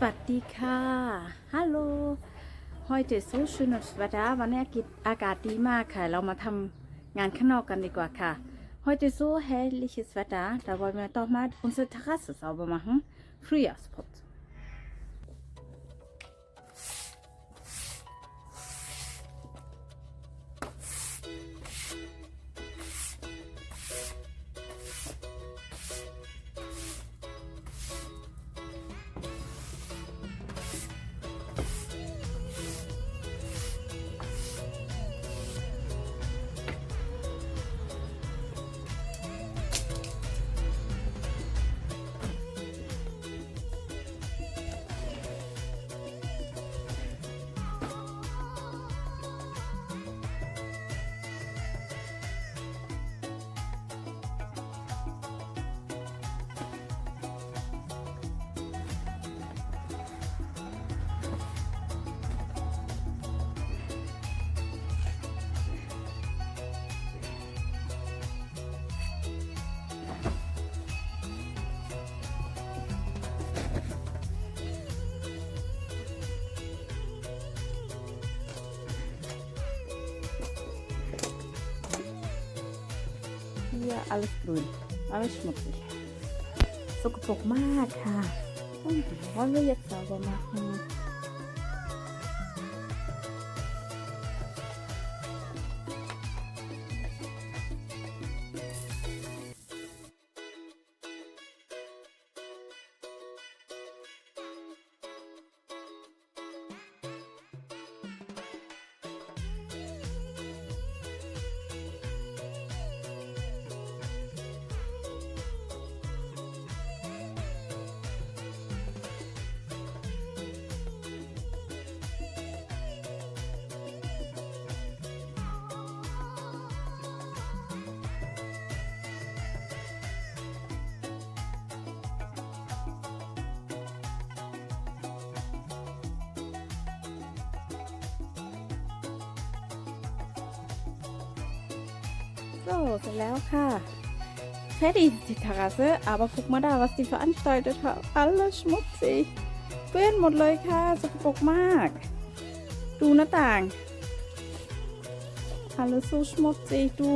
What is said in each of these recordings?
สวัสดีค่ะ ฮัลโหล heute ist so schönes Wetter วันนี้อากาศดีมากค่ะ เรามาทำงานข้างนอกกันดีกว่าค่ะ heute ist so herrliches Wetter da wollen wir doch mal unsere Terrasse sauber machen Frühjahrsputz alles grün alles schmutzig สกปรกมากค่ะอืม wollen wir jetzt sauber machen So, Selauka. Fertig ist die Terrasse, aber guck mal da, was die veranstaltet haben. Alles schmutzig. เปื้อนหมดเลยค่ะ สกปรกมาก ดูหน้าต่าง Alles so schmutzig, du.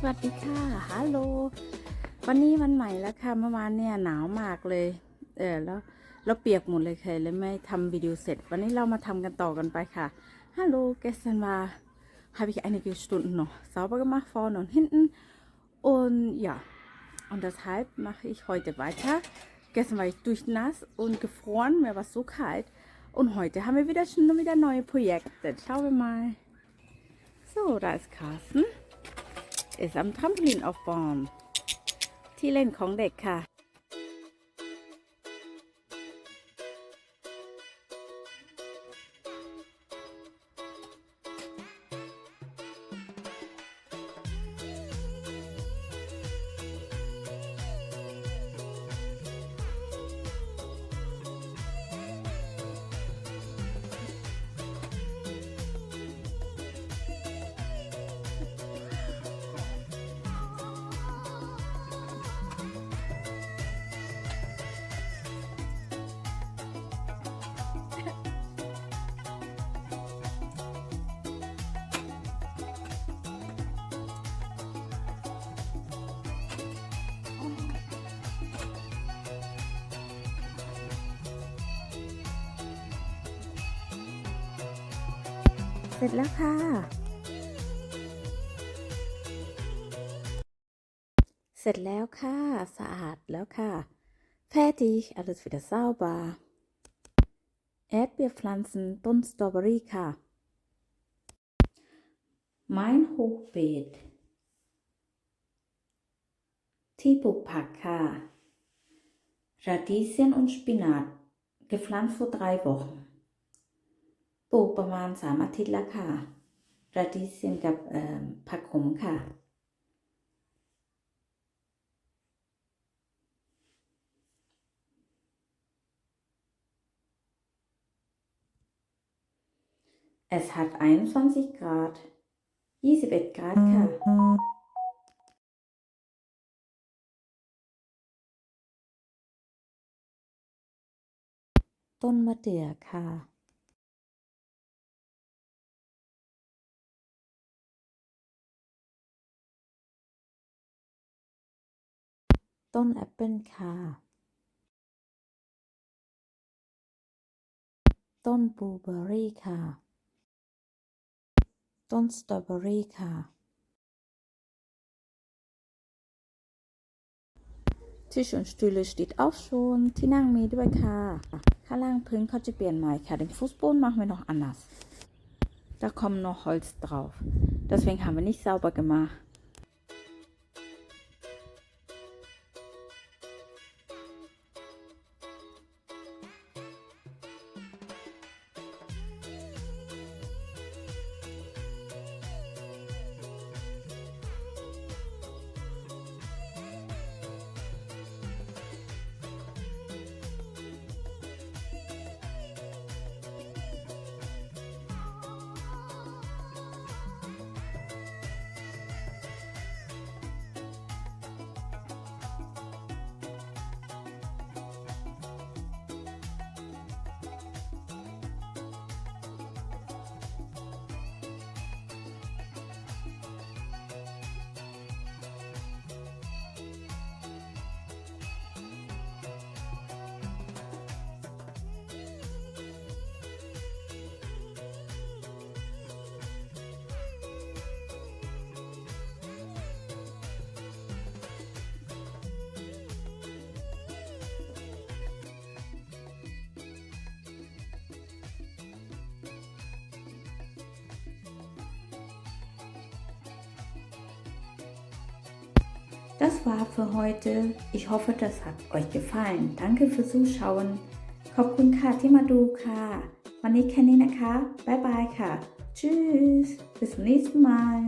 สวัสดีค่ะ ฮัลโหล วันนี้วันใหม่แล้วค่ะ เมื่อวานเนี่ยหนาวมากเลย เออแล้วเราเปียกหมดเลยค่ะเลยไม่ทำวิดีโอเสร็จ วันนี้เรามาทำกันต่อกันไปค่ะ ฮัลโหล gestern war habe ich einige Stunden noch sauber gemacht, vorne und hinten. Und ja, und deshalb mache ich heute weiter. Gestern war ich durchnass und gefroren, mir war so kalt. Und heute haben wir wieder schon wieder neue Projekte. Schauen wir mal. So, da ist Carsten. Ist am Trampolin aufbauen ที่เล่นของเด็กค่ะ สร็จแล้วค่ะ เสร็จแล้วค่ะ สะอาดแล้วค่ะ fertig alles wieder sauber Erdbeerpflanzen ต้นสตรอเบอรี่ค่ะ mein Hochbeet ที่ปลูกผักค่ะ Radieschen und Spinat gepflanzt vor drei Wochen ปลูกประมาณสามอาทิตย์แล้วค่ะ Radieschen กับผักขมค่ะ Es hat 21 Grad 21 Grad ค่ะ ต้นมะเดื่อค่ะ ต้นแอปเปิลค่ะ ต้นบลูเบอร์รี่ค่ะ ต้นสตรอเบอรี่ค่ะ Tisch und Stühle steht auch schon ที่นั่งมีด้วยค่ะ ข้างล่างพื้นเขาจะเปลี่ยนใหม่ค่ะ Den Fußboden machen wir noch anders. Da kommt noch Holz drauf. Deswegen haben wir nicht sauber gemacht. Das war für heute. Ich hoffe, das hat euch gefallen. Danke fürs Zuschauen. ขอบคุณค่ะที่มาดูค่ะ วันนี้แค่นี้นะคะ บ๊ายบายค่ะ Tschüss. Bis zum nächsten Mal.